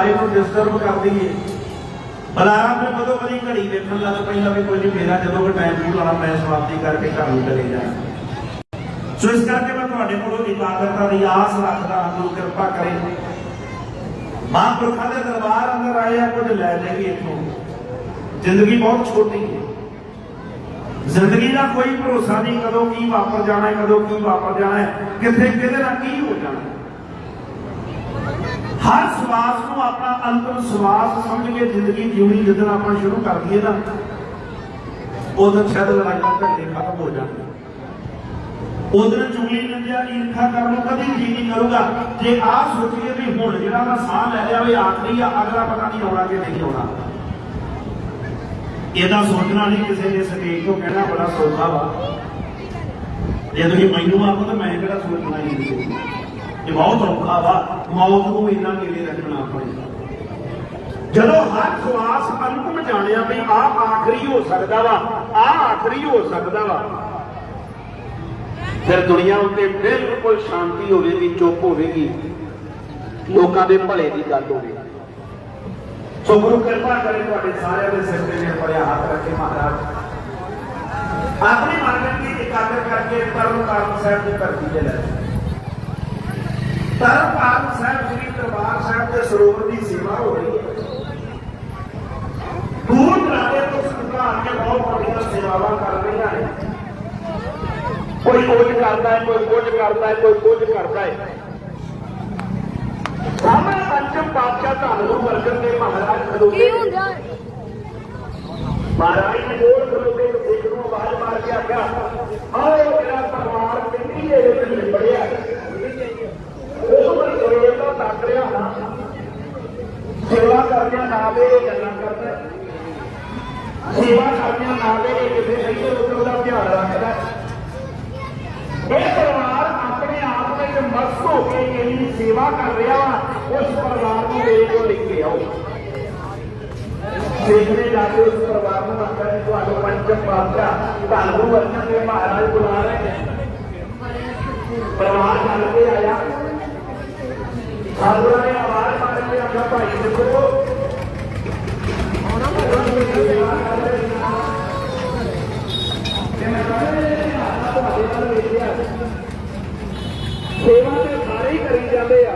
ਆਏ ਨੂੰ ਡਿਸਟਰਬ ਕਰਦੀ ਏ ਬਲਾਰਾਮ ਨੇ ਕਦੋਂ ਕਦੀ ਘੜੀ ਵੇਖਣ ਲੱਗ ਪੈਂਦਾ ਵੀ ਕੋਈ ਨਹੀਂ ਮੇਰਾ ਜਦੋਂ ਵੀ ਟਾਈਮ ਪੂਰਾ ਹੋਣਾ ਮੈਂ ਸਮਾਪਤੀ ਕਰਕੇ ਘਰ ਨੂੰ ਚਲੇ ਜਾਣਾ। ਸੋ ਇਸ ਕਰਕੇ ਮੈਂ ਤੁਹਾਡੇ ਕੋਲੋਂ ਇਬਾਦਤਾਂ ਦੀ ਆਸ ਰੱਖਦਾ ਹਾਂ ਕਿਰਪਾ ਕਰੇ। ਮਹਾਂਪੁਰਖਾਂ ਦੇ ਦਰਬਾਰ ਅੰਦਰ ਆਏ ਆ, ਕੁਝ ਲੈ ਜਾਈਏ ਇੱਥੋਂ। ਜ਼ਿੰਦਗੀ ਬਹੁਤ ਛੋਟੀ ਹੈ। ਜ਼ਿੰਦਗੀ ਦਾ ਕੋਈ ਭਰੋਸਾ ਨਹੀਂ ਕਦੋਂ ਕੀ ਵਾਪਰ ਜਾਣਾ ਹੈ, ਕਦੋਂ ਕੀ ਵਾਪਰ ਜਾਣਾ ਹੈ, ਕਿੱਥੇ, ਕਿਹਦੇ ਨਾਲ ਕੀ ਹੋ ਜਾਣਾ ਹਰ ਸਵਾਸ ਨੂੰ ਆਪਣਾ ਅੰਤਮ ਸਵਾਸ ਸਮਝ ਕੇ ਜ਼ਿੰਦਗੀ ਜਿਉਣੀ ਜਦੋਂ ਆਪਾਂ ਸ਼ੁਰੂ ਕਰ ਦਈਏ ਨਾ ਉਦੋਂ ਸ਼ਾਇਦ ਲੜਾਈਆਂ ਝਗੜੇ ਖਤਮ ਹੋ ਜਾਣਗੇ। ਉਦੋਂ ਚੁਗਲੀ ਨੰਦਿਆ ਈਰਖਾ ਕਰਨ ਨੂੰ ਕਦੀ ਜੀ ਨਹੀਂ ਕਰੂਗਾ। ਜੇ ਆਹ ਸੋਚੀਏ ਵੀ ਹੁਣ ਜਿਹੜਾ ਮੈਂ ਸਾਹ ਲੈ ਲਿਆ ਵੀ ਆਖਰੀ ਆ, ਅਗਲਾ ਪਤਾ ਨਹੀਂ ਆਉਣਾ ਕਿ ਨਹੀਂ ਆਉਣਾ। ਇਹਦਾ ਸੋਚਣਾ ਨਹੀਂ ਕਿਸੇ ਨੇ ਸਟੇਜ ਤੋਂ ਕਹਿਣਾ, ਬੜਾ ਸੌਖਾ ਵਾ। ਜੇ ਤੁਸੀਂ ਮੈਨੂੰ ਆਖੋ ਤਾਂ ਮੈਂ ਕਿਹੜਾ ਸੋਚਣਾ ਹੀ ਨਹੀਂ। ਇਹ ਬਹੁਤ ਔਖਾ ਵਾ, ਮੌਤ ਨੂੰ ਇੰਨਾ ਨੇੜੇ ਰੱਖਣਾ ਆਪਣੇ। ਜਦੋਂ ਹਰ ਸਵਾਸ ਅੰਤਮ ਜਾਣਿਆ ਵੀ ਆਹ ਆਖਰੀ ਹੋ ਸਕਦਾ ਵਾ, ਆਹ ਆਖਰੀ ਹੋ ਸਕਦਾ ਵਾ, ਫਿਰ ਦੁਨੀਆ ਉੱਤੇ ਬਿਲਕੁਲ ਸ਼ਾਂਤੀ ਹੋਵੇਗੀ, ਚੁੱਪ ਹੋਵੇਗੀ। ਲੋਕਾਂ ਦੇ ਭਲੇ ਦੀ ਗੱਲ ਹੋਵੇਗੀ ਸੋ ਗੁਰੂ ਕਿਰਪਾ ਕਰੇ ਤੁਹਾਡੇ ਸਾਰਿਆਂ ਦੇ ਸਿਰ ਤੇ ਮੇਰੇ ਹੱਥ ਰੱਖੇ ਮਹਾਰਾਜ। ਆਪਣੀ ਮਨ ਦੀ ਇਕਾਗਰ ਕਰਕੇ ਤਰਨ ਤਾਰਨ ਸਾਹਿਬ ਦੀ ਧਰਤੀ ਤੇ ਲੈ ਤਾਰਨ ਸਾਹਿਬ ਸ੍ਰੀ ਦਰਬਾਰ ਸਾਹਿਬ ਦੇ ਸਰੋਵਰ ਦੀ ਸੇਵਾ ਹੋ ਰਹੀ ਹੈ ਦੂਰ ਦਰਾਡੇ ਤੋਂ ਸੰਗਤਾਂ ਆ ਕੇ ਬਹੁਤ ਵੱਡੀਆਂ ਸੇਵਾਵਾਂ ਕਰ ਰਹੀਆਂ ਨੇ ਕੋਈ ਕੁਝ ਕਰਦਾ ਹੈ ਕੋਈ ਕੁਝ ਕਰਦਾ ਹੈ ਕੋਈ ਕੁਝ ਕਰਦਾ ਹੈ ਸਾਹਮਣੇ ਪੰਚਮ ਪਾਤਸ਼ਾਹ ਧੰਨ ਗੁਰੂ ਅਰਜਨ ਦੇਵ ਮਹਾਰਾਜ ਖਲੋਤੇ ਕੀ ਨੇ। ਹੁੰਦਾ ਹੈ? ਮਹਾਰਾਜ ਨੇ ਜੋਰ ਖਲੋਤੇ ਸਿੱਖ ਨੂੰ ਆਵਾਜ਼ ਮਾਰ ਕੇ ਆਖਿਆ ਆਓ ਮੇਰਾ ਪਰਿਵਾਰ ਕਿੰਨੀ ਦੇ ਵਿੱਚ ਨਿਬੜਿਆ ਉਹ ਮੈਂ ਸਵੇਰ ਦਾ ਤੱਕ ਰਿਹਾ ਹਾਂ ਸੇਵਾ ਕਰਦਿਆਂ ਨਾ ਇਹ ਗੱਲਾਂ ਕਰਦਾ ਸੇਵਾ ਕਰਦਿਆਂ ਨਾ ਇਹ ਕਿਸੇ ਇੱਧਰ ਉੱਧਰ ਦਾ ਧਿਆਨ ਰੱਖਦਾ ਇਹ ਪਰਿਵਾਰ ਆਪਣੇ ਆਪ ਵਿੱਚ ਮਸਤ ਹੋ ਕੇ ਜਿਹੜੀ ਸੇਵਾ ਕਰ ਰਿਹਾ ਵਾ, ਉਸ ਪਰਿਵਾਰ ਨੂੰ ਮੇਰੇ ਕੋਲ ਲੈ ਕੇ ਆਓ। ਦੇਖਣੇ ਜਾ ਕੇ ਉਸ ਪਰਿਵਾਰ ਨੂੰ ਆਖਿਆ ਕਿ ਤੁਹਾਨੂੰ ਪੰਚਮ ਪਾਤਸ਼ਾਹ ਤੁਹਾਨੂੰ ਵਰਤਨ ਦੇ ਮਹਾਰਾਜ ਬੁਲਾ ਰਹੇ ਨੇ। ਪਰਿਵਾਰ ਚੱਲ ਕੇ ਆਇਆ। ਸਾਧੂਆਂ ਨੇ ਆਵਾਜ਼ ਸੇਵਾ ਤੇ ਸਾਰੇ ਹੀ ਕਰੀ ਜਾਂਦੇ ਆ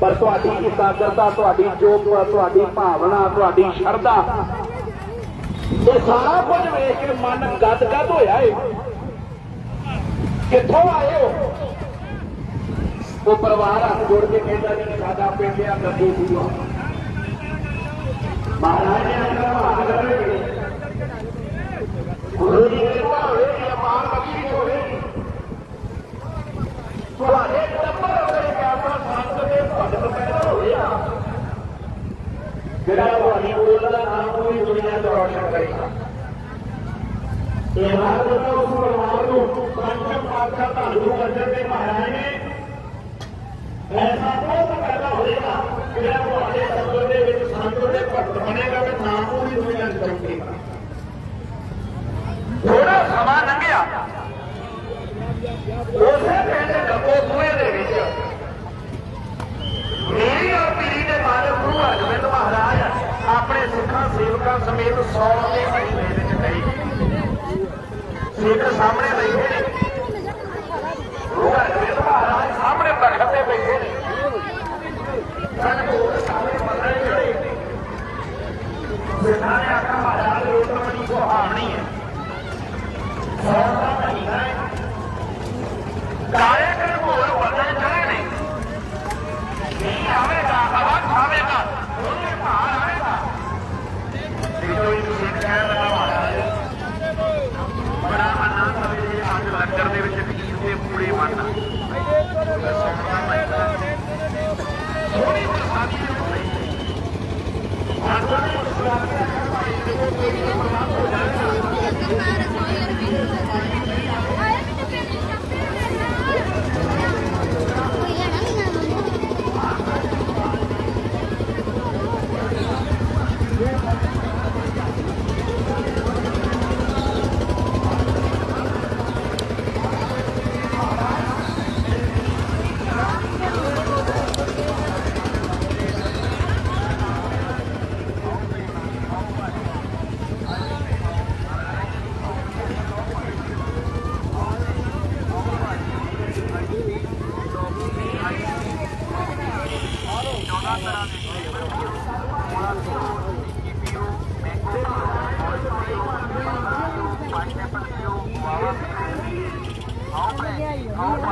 ਪਰ ਤੁਹਾਡੀ ਇਕਾਗਰਤਾ ਤੁਹਾਡੀ ਜੋਗਤਾ ਤੁਹਾਡੀ ਭਾਵਨਾ ਤੁਹਾਡੀ ਸ਼ਰਧਾ। ਇਹ ਸਾਰਾ ਕੁਝ ਵੇਖ ਕੇ ਮਨ ਗਦ-ਗਦ ਹੋਇਆ ਏ। ਕਿੱਥੋਂ ਆਏ ਹੋ? ਉਹ ਪਰਿਵਾਰ ਹੱਥ ਜੋੜ ਕੇ ਕਹਿੰਦਾ ਜੀ ਸਾਡਾ ਪਿੰਡ ਆ ਗੱਦੀ ਸੀ ਮਹਾਰਾਜ ਨੇ ਆਖਿਆ ਮਹਾਰਾਜ ਗੁਰੂ ਜੀ ਦੀ ਕਿਰਪਾ ਹੋਵੇਗੀ ਅਪਾਰ ਬਖਸ਼ਿਸ਼ ਹੋਵੇਗੀ ਤੁਹਾਡੇ ਟੱਬਰ ਹੋਵੇ ਪਿਆਸਾ ਸੰਤ ਦੇ ਤੁਹਾਡੇ ਤੋਂ ਪੈਦਾ ਹੋਇਆ। ਜਿਹੜਾ ਤੁਹਾਡੀ ਬੋਲ ਦਾ ਨਾਮ ਪੂਰੀ ਦੁਨੀਆ ਤੋਂ ਰੌਸ਼ਨ ਕਰੇਗਾ। ਇਹ ਬਾਤ ਦਾ ਉਸ ਪਰਿਵਾਰ ਨੂੰ ਪੰਜ ਪਾਤਸ਼ਾਹ ਧੰਨ ਗੁਰੂ ਅਰਜਨ ਦੇਵ ਮਹਾਰਾਜ ਨੇ ਐਸਾ ਬਹੁਤ ਪੈਦਾ ਹੋਏਗਾ ਕਿ ਜਿਹੜਾ ਤੁਹਾਡੇ ਟੱਬਰ ਦੇ ਵਿੱਚ ਸੰਤ ਦੇ ਭਗਤ ਬਣੇਗਾ ਤੇ ਨਾਮ ਪੂਰੀ ਦੁਨੀਆ ਚ ਚਮਕੇਗਾ ਥੋੜਾ ਸਮਾਂ ਲੰਘਿਆ। ਉਸੇ ਪਿੰਡ ਡੱਬੋ ਸੂਏ ਦੇ ਵਿੱਚ ਮੇਰੀ ਔਰ ਪੀਰੀ ਦੇ ਮਾਲਕ ਗੁਰੂ ਅਰਜਨ ਮਹਾਰਾਜ ਆਪਣੇ ਸਿੱਖਾਂ, ਸੇਵਕਾਂ ਸਮੇਤ 100 ਦੇ ਮਹੀਨੇ ਵਿੱਚ ਗਏ ਸਿੱਖ ਸਾਹਮਣੇ ਬੈਠੇ ਨੇ ਗੁਰੂ ਅਰਜਨ ਮਹਾਰਾਜ ਸਾਹਮਣੇ ਤਖਤ ਤੇ ਬੈਠੇ ਨੇ ਸਾਨੂੰ ਸਾਰੇ ਪਤਾ ਹੀ ਜਿਹੜੇ ਸਿੱਖਾਂ ਨੇ ਆਖਿਆ ਮਹਾਰਾਜ ਰੋਟ ਬੜੀ ਸੁਹਾਵਣੀ ਹੈ ਸੌ ਦਾ ਮਹੀਨਾ ਹੈ ਕਾਲੇ ਕਰ ਘੋਰ ਵਰਦਨ ਚੜੇ ਨੇ ਨਹੀਂ ਆਵੇਗਾ ਹਵਾ ਖਾਵੇਗਾ ਉਹਨੇ ਭਾਰ ਆਵੇਗਾ ਦੇਖੋ ਇਹ ਸਿੱਖ ਹੈ ਮੇਰਾ ਮਹਾਰਾਜ ਬੜਾ ਮੰਨਾ ਸਵੇ ਜੇ ਅੱਜ ਲੰਗਰ ਦੇ ਵਿੱਚ ਖੀਰ ਦੇ ਪੂੜੇ ਬਣਨਾ ਸੋਹਣੀ ਪ੍ਰਸਾਦੀ ਦੇ ਵਿੱਚ ਆਖਰ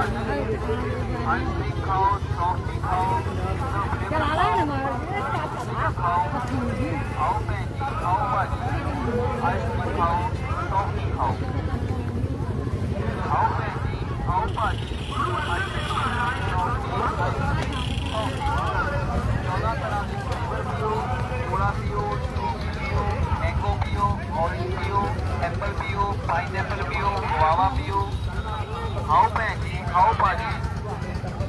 ਜੀ ਆਓ ਭਾਜੀ ਆਈਸਕ੍ਰੀਮ ਖਾਓ ਭਾਜੀ।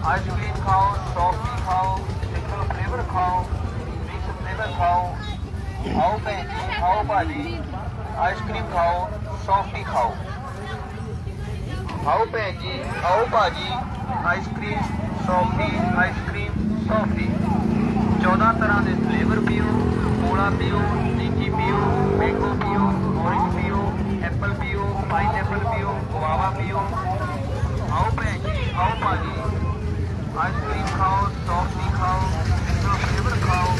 ਆਈਸਕ੍ਰੀਮ ਖਾਓ ਸੌਫਟੀ ਖਾਓ ਆਓ ਖਾਓ ਸਿੰਗਲ ਫਲੇਵਰ ਖਾਓ ਮਿਕਸ ਫਲੇਵਰ ਖਾਓ। ਆਓ ਭੈਣ ਜੀ, ਖਾਓ ਭਾਜੀ। ਆਈਸਕ੍ਰੀਮ ਖਾਓ ਸੌਫਟੀ ਖਾਓ। ਆਓ ਭੈਣ ਜੀ ਆਓ ਭਾਜੀ। ਆਈਸਕ੍ਰੀਮ ਸੌਫਟੀ ਆਈਸਕ੍ਰੀਮ ਸੌਫਟੀ 14 ਤਰ੍ਹਾਂ ਦੇ ਫਲੇਵਰ ਪੀਓ ਕੋਲਾ ਪੀਓ ਪੀਓ ਮੈਂਗੋ ਪੀਓ ਔਰੇਂਜ ਪੀਓ ਐਪਲ ਪੀਓ ਪਾਈਨਐਪਲ ਪੀਓ ਗੁਆਵਾ ਪੀਓ ਆਓ ਭੈਣ ਜੀ ਆਓ ਭਾਜੀ ਆਈਸਕ੍ਰੀਮ ਖਾਓ ਸੌਫਟੀ ਖਾਓ ਸਿੰਗਲ ਫਲੇਵਰ ਖਾਓ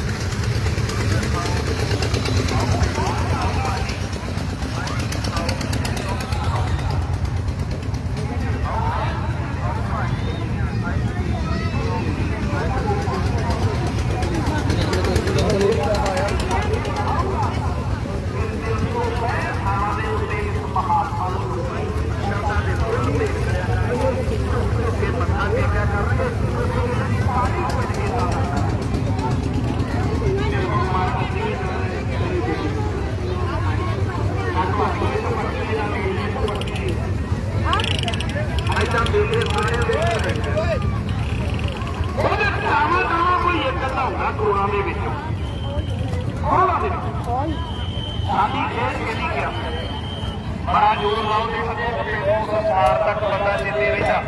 ਉਹਦੇ ਟਾਵਾ ਟਾਵਾ ਕੋਈ ਇੱਕ ਅੱਧਾ ਹੁੰਦਾ ਕਰੋੜਾਂ ਦੇ ਵਿੱਚੋਂ। ਕਰੋੜਾਂ ਦੇ। ਵਿੱਚ ਸਾਡੀ ਖੇਡ ਕਿਹਦੀ ਗਿਆ ਬੜਾ ਜ਼ੋਰ ਲਾਓ ਦੇਖਦੇ ਆ ਕਿ ਉਹ ਸੰਸਾਰ ਤੱਕ ਬੰਦਾ ਜਿੱਤੇ ਰਹਿੰਦਾ।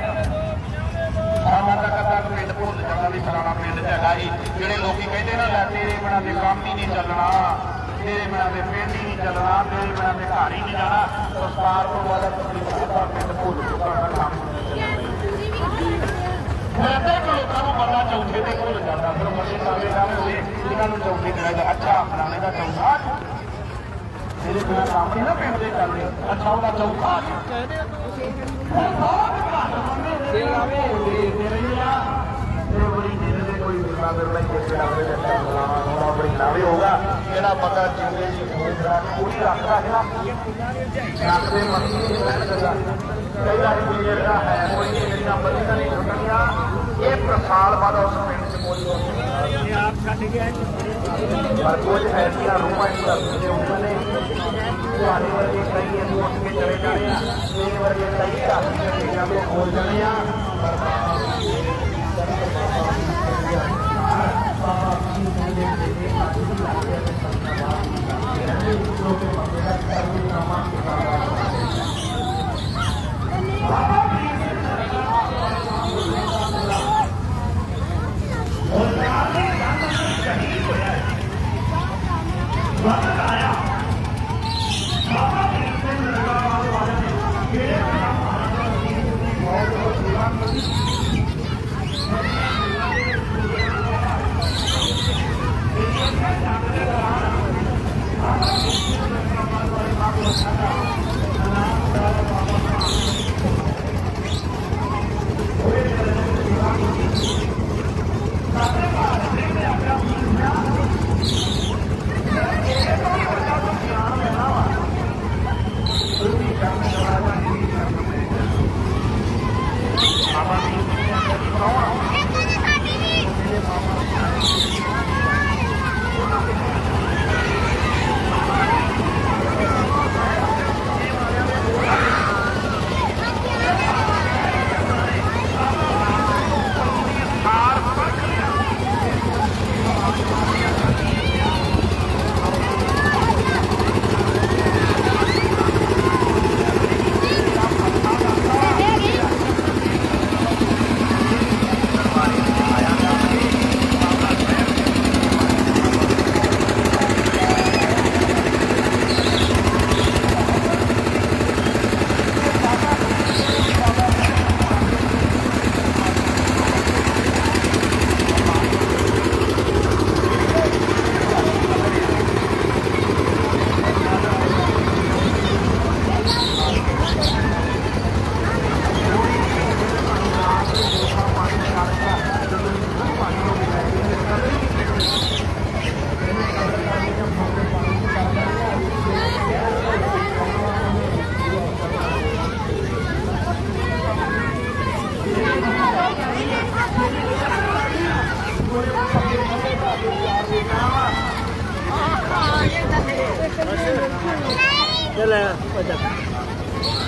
ਸਾਡਾ ਤੱਕ ਤੱਕ ਪਿੰਡ ਭੁੱਲ ਜਾਂਦਾ ਵੀ ਫਲਾਣਾ ਪਿੰਡ 'ਚ ਹੈਗਾ ਸੀ। ਜਿਹੜੇ ਲੋਕੀ ਕਹਿੰਦੇ ਨਾ ਲੈ ਤੇਰੇ ਬਿਨਾਂ ਦੇ ਕੰਮ ਹੀ ਨਹੀਂ ਚੱਲਣਾ। ਤੇਰੇ ਬਿਨਾਂ ਦੇ ਪਿੰਡ ਹੀ ਨਹੀਂ ਚੱਲਣਾ ਤੇਰੇ ਬਿਨਾਂ ਦੇ ਘਰ ਹੀ ਨਹੀਂ ਜਾਣਾ। ਸੰਸਾਰ ਤੋਂ ਵਾਲਾ ਪਿੰਡ ਭੁੱਲ ਚੁੱਕਾ ਦਾ ਕੰਮ ਮੈਂ ਤਾਂ ਲੋਕਾਂ ਨੂੰ ਬੰਦਾ ਚੌਥੇ ਤੇ ਭੁੱਲ ਜਾਂਦਾ ਫਿਰ ਮਸੇ ਸਾਲੇ ਦਾ ਹੋਵੇ ਨੂੰ ਚੌਥੇ ਤੇ ਅੱਛਾ, ਫਲਾਣੇ ਦਾ ਚੌਥਾ ਤੇਰੇ ਬਿਨਾਂ ਕੰਮ ਨਾ, ਪਿੰਡ ਦੇ ਚੱਲਦੇ ਅੱਛਾ, ਉਹਦਾ ਚੌਥਾ ਉਹ ਬਹੁਤ ਘੱਟ ਦੇ ਆਵੇ ਦੇ ਰਹੇ ਆ ਤੇ ਬੜੀ ਦਿਨ ਦੇ ਕੋਈ ਵਿਰਲਾ ਵਿਰਲਾ ਹੀ ਜਿਹੜਾ ਆਪਣੇ ਜੱਟਾ ਬੁਲਾਵਾ ਹੋਣਾ ਬੜੀ ਲਾਵੇ ਹੋਗਾ ਜਿਹੜਾ ਬੰਦਾ ਜਿੰਦੇ ਦੀ ਪੂਰੀ ਰੱਖਦਾ ਹੈ ਨਾ ਰੱਖ ਮੱਕੀ ਨਹੀਂ ਰਹਿ ਕਈ ਵਾਰ ਕੋਈ ਜਿਹੜਾ ਹੈ, ਕੋਈ ਜਿਹੜੀਆਂ ਬੰਦੀਆਂ ਨਹੀਂ ਛੁੱਟਣੀਆਂ ਇਹ ਪ੍ਰਸਾਲ ਬਾਅਦ ਉਸ ਪਿੰਡ और कुछ ऐसा रूपा जो उन्होंने आने वाले कई वोट के चले जाने ये वाले कई काम को खोल जाने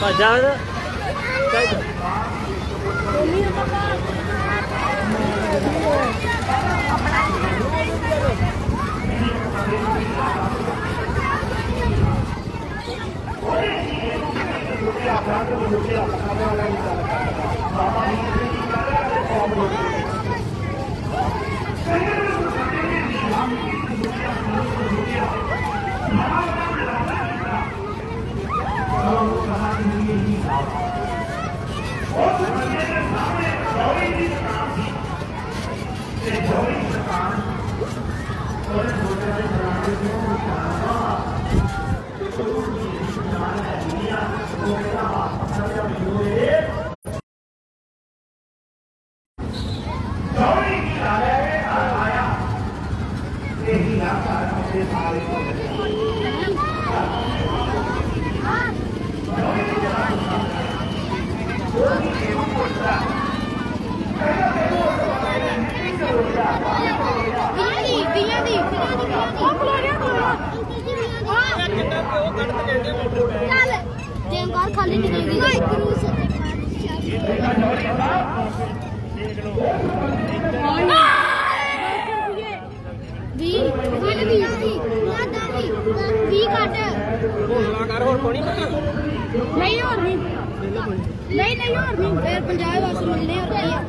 ਭੱਜ ਭੱਜ ਜਾ ਖਾਲੀ ਨਿਕਲ ਗਈ ਗੁਰੂ ਵੀ ਵੀ ਵੀ ਯਾਦਾਂ ਵੀ ਵੀ ਕੱਟ ਕਰ ਹੋਰ ਪਾਣੀ ਪਤਾ ਨਹੀਂ ਹੋਰ ਨਹੀਂ। ਨਹੀਂ ਨਹੀਂ ਹੋਰ ਨਹੀਂ। ਫਿਰ ਪੰਜਾਬ ਵਾਸਤੇ ਮਿਲਨੇ ਹੋਰ ਕੀ ਆ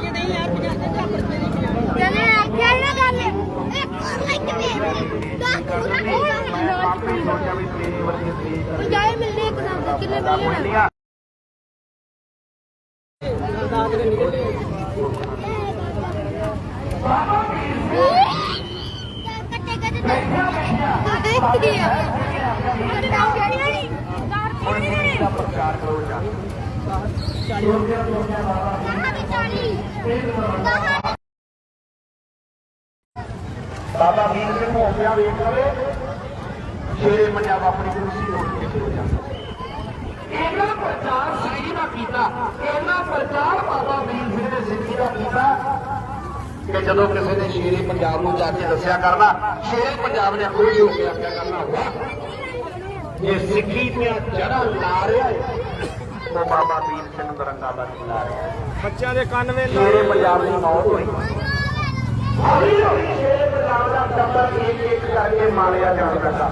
ਕਿ ਨਹੀਂ ਯਾਰ ਪੰਜਾਬ ਦੇ ਚਾਪਰ ਤੇ ਨਹੀਂ ਚਲੇ ਆਖਿਆ ਨਾ ਗੱਲ। ਇੱਕ ਹੋਰ ਲਾਈਕ ਦੇ। ਦਾ। ਪੂਰਾ ਪੰਜਾਬ ਮਿਲਨੇ ਇੱਕ ਨਾਮ ਕਿੰਨੇ ਮਿਲਨੇ ਕੱਟੇ ਕੱਟੇ ਗਿਆ ਕੱਟੇ ਨਾਮ ਕਿਹੜੀ ਨਹੀਂ ਪ੍ਰਚਾਰ ਕਰੋ ਜਾ ਬਾਬਾ ਵੀਰ ਸਿੰਘ ਹੋ ਗਿਆ ਵੇਖ ਲਵੇ ਸ਼ੇਰੇ ਪੰਜਾਬ ਆਪਣੀ ਕੁਰਸੀ ਹੋ ਕੇ ਹੋ ਜਾ ਇਹਨਾਂ ਪ੍ਰਚਾਰ ਸਹੀ ਦਾ ਕੀਤਾ, ਇਹਨਾਂ ਪ੍ਰਚਾਰ ਬਾਬਾ ਵੀਰ ਸਿੰਘ ਦੇ ਸਿੱਖੀ ਦਾ ਕੀਤਾ। ਕਿ ਜਦੋਂ ਕਿਸੇ ਨੇ ਸ਼ੇਰੇ ਪੰਜਾਬ ਨੂੰ ਜਾ ਕੇ ਦੱਸਿਆ ਕਰਨਾ, ਸ਼ੇਰੇ ਪੰਜਾਬ ਨੇ ਕੋਈ ਹੋ ਕੇ ਆਖਿਆ ਕਰਨਾ। ਵਾਹ ਇਹ ਸਿੱਖੀ ਦੀਆਂ ਜੜ੍ਹਾਂ ਲਾ ਰਿਹਾ ਹੈ ਉਹ ਬਾਬਾ ਵੀਰ ਸਿੰਘ ਦਰੰਗਾਬਾਦ ਲਾ ਰਿਹਾ ਬੱਚਿਆਂ ਦੇ ਕੰਨ ਵੇ ਸ਼ੇਰੇ ਪੰਜਾਬ ਦੀ ਮੌਤ ਹੋਈ। ਹੌਲੀ ਹੌਲੀ ਸ਼ੇਰੇ ਪੰਜਾਬ ਦਾ ਟੱਬਰ ਇੱਕ ਇੱਕ ਕਰਕੇ ਮਾਰਿਆ ਜਾਣ ਲੱਗਾ।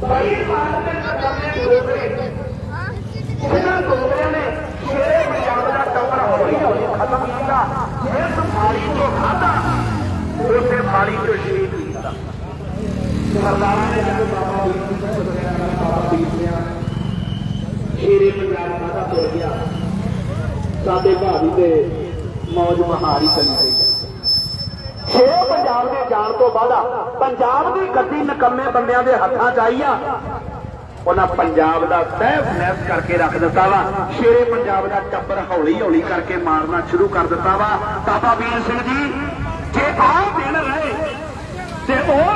ਬੜੀ ਮਾਰ ਦੇ ਕਰਨੇ ਡੋਗਰੇ ਇਹਨਾਂ ਡੋਗਰਿਆਂ ਨੇ ਸ਼ੇਰੇ ਪੰਜਾਬ ਦਾ ਟੱਬਰ ਹੌਲੀ ਹੌਲੀ ਖਤਮ ਕੀਤਾ। ਇਸ ਮਾਰੀ ਤੋਂ ਖਾਧਾ। ਉਸੇ ਮਾਰੀ ਤੋਂ ਸ਼ਹੀਦ ਸਰਦਾਰਾਂ ਨੇ ਜਦੋਂ ਬਾਬਾ ਵੀਰ ਸਿੰਘ ਨੂੰ ਬਾਬਾ ਵੀਰ ਸਿੰਘ ਸ਼ੇਰੇ ਪੰਜਾਬ ਦਾ ਤੁਰ ਗਿਆ ਸਾਡੇ ਭਾਵੀ ਦੇ ਮੌਜ ਮਹਾਰੀ ਚਲੀ ਗਈ ਛੇ ਪੰਜਾਬ ਦੇ ਜਾਣ ਤੋਂ ਬਾਅਦ ਪੰਜਾਬ ਦੀ ਗੱਦੀ ਨਕੰਮੇ ਬੰਦਿਆਂ ਦੇ ਹੱਥਾਂ 'ਚ ਆਈ ਆ। ਉਹਨਾਂ ਪੰਜਾਬ ਦਾ ਤਹਿ ਨੈਸ ਕਰਕੇ ਰੱਖ ਦਿੱਤਾ ਵਾ। ਸ਼ੇਰੇ ਪੰਜਾਬ ਦਾ ਟੱਬਰ ਹੌਲੀ ਹੌਲੀ ਕਰਕੇ ਮਾਰਨਾ ਸ਼ੁਰੂ ਕਰ ਦਿੱਤਾ ਵਾ। ਬਾਬਾ ਵੀਰ ਸਿੰਘ ਜੀ, ਜੇ ਉਹ ਦਿਨ ਰਹੇ, ਤੇ ਉਹ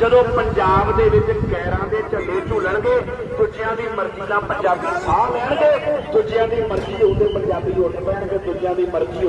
ਜਦੋਂ ਪੰਜਾਬ ਦੇ ਵਿੱਚ ਗੈਰਾਂ ਦੇ ਝੰਡੇ ਝੂਲਣਗੇ, ਦੂਜਿਆਂ ਦੀ ਮਰਜ਼ੀ ਨਾਲ ਪੰਜਾਬੀ ਸਾਹ ਲੈਣਗੇ, ਦੂਜਿਆਂ ਦੀ ਮਰਜ਼ੀ ਉਹਦੇ ਪੰਜਾਬੀ ਉੱਠ ਪੈਣਗੇ, ਦੂਜਿਆਂ ਦੀ ਮਰਜ਼ੀ